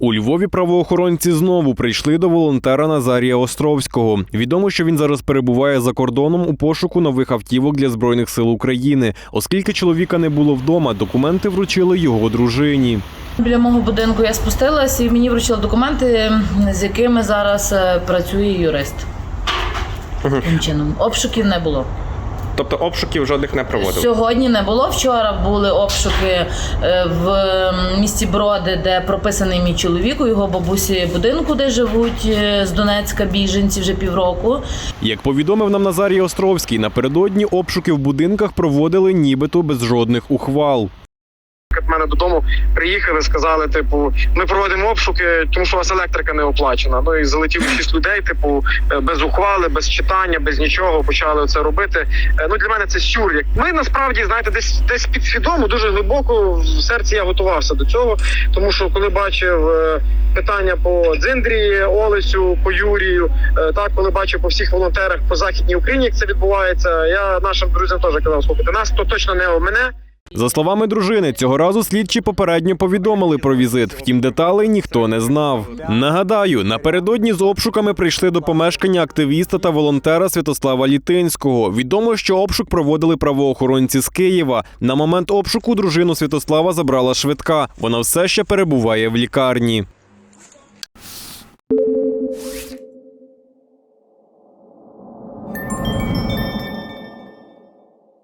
У Львові правоохоронці знову прийшли до волонтера Назарія Островського. Відомо, що він зараз перебуває за кордоном у пошуку нових автівок для збройних сил України. Оскільки чоловіка не було вдома, документи вручили його дружині. Біля мого будинку я спустилась і мені вручили документи, з якими зараз е, працює юрист. Таким чином. Обшуків не було. Тобто обшуків жодних не проводив. Сьогодні не було. Вчора були обшуки е, в місті Броди, де прописаний мій чоловік, у його бабусі будинку, де живуть е, з Донецька біженці вже півроку. Як повідомив нам Назарій Островський, напередодні обшуки в будинках проводили нібито без жодних ухвал. До мене додому приїхали, сказали, типу, ми проводимо обшуки, тому що у вас електрика не оплачена. Ну і залетіло шість людей, типу, е, без ухвали, без читання, без нічого почали це робити. Е, Ну для мене це сюр. Як ми насправді знаєте, десь десь підсвідомо, дуже глибоко в серці я готувався до цього, тому що коли бачив е, питання по Дзиндрі, Олесю, по Юрію, так коли бачив по всіх волонтерах по західній Україні, як це відбувається, я нашим друзям теж казав, слухайте, нас то точно не мене. За словами дружини, цього разу слідчі попередньо повідомили про візит. Втім, деталей ніхто не знав. Нагадаю, напередодні з обшуками прийшли до помешкання активіста та волонтера Святослава Літинського. Відомо, що обшук проводили правоохоронці з Києва. На момент обшуку дружину Святослава забрала швидка. Вона все ще перебуває в лікарні.